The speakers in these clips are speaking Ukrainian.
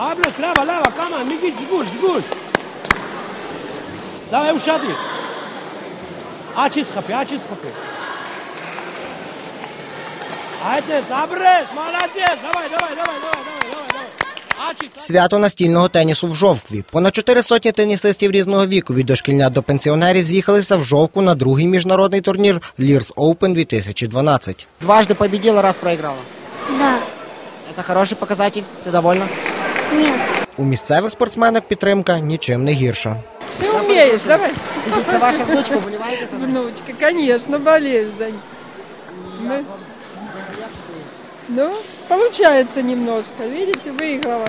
Abres, lava, lava, come on, make it good, good. Давай, ушади. Ачи схапи, ачи схапи. Айде, забрес, молодець, давай, давай, давай, давай, давай, давай, давай. Свято настільного тенісу в Жовкві. Понад чотири сотні тенісистів різного віку від дошкільнят до пенсіонерів з'їхалися в Жовку на другий міжнародний турнір Lears Open 2012. Дважды победила, раз проиграла. Да. Это хороший показатель. Ти довольна? Нет. У місцевих спортсменок підтримка нічим не гірша. Ты умеешь, давай. Це ваша внучка, вболіваєте за неї? Внучка, конечно, болею за ней. Ну, ну, получается немножко, видите, выиграла.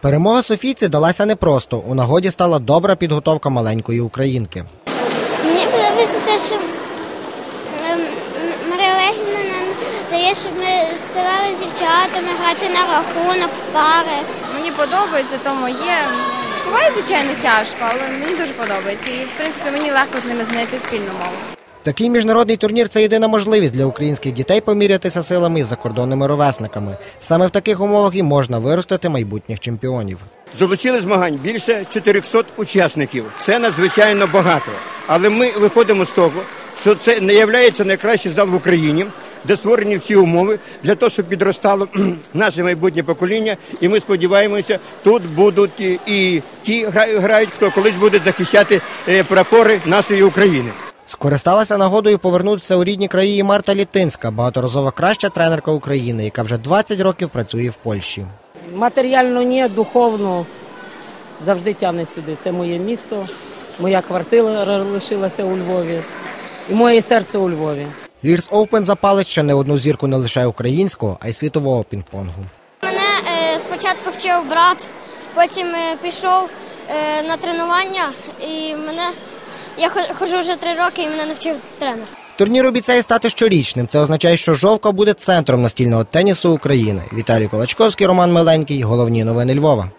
Перемога Софійці далася непросто. У нагоді стала добра підготовка маленької українки. Мені подобається те, що ем, Марія Олегівна нам дає, щоб ми ставали з дівчатами, грати на рахунок, в пари. Мені подобається, тому є. Буває, звичайно, тяжко, але мені дуже подобається. І, в принципі, мені легко з ними знайти спільну мову. Такий міжнародний турнір це єдина можливість для українських дітей помірятися силами із закордонними ровесниками. Саме в таких умовах і можна виростити майбутніх чемпіонів. Залучили змагань більше 400 учасників. Це надзвичайно багато. Але ми виходимо з того, що це не є найкращий зал в Україні, де створені всі умови для того, щоб підростало наше майбутнє покоління. І ми сподіваємося, тут будуть і- ті грають, хто колись буде захищати е, прапори нашої України. Скористалася нагодою повернутися у рідні краї Марта Літинська, багаторазова краща тренерка України, яка вже 20 років працює в Польщі. Матеріально ні, духовно завжди тягне сюди. Це моє місто, моя квартира лишилася у Львові і моє серце у Львові. Lears Open запалить ще не одну зірку не лише українського, а й світового пінг-понгу. Мене е, спочатку вчив брат, потім е, пішов е, на тренування і мене. Я хо- ходжу вже три роки і мене навчив тренер. Турнір обіцяє стати щорічним. Це означає, що Жовка буде центром настільного тенісу України. Віталій Колачковський, Роман Миленький. Головні новини Львова.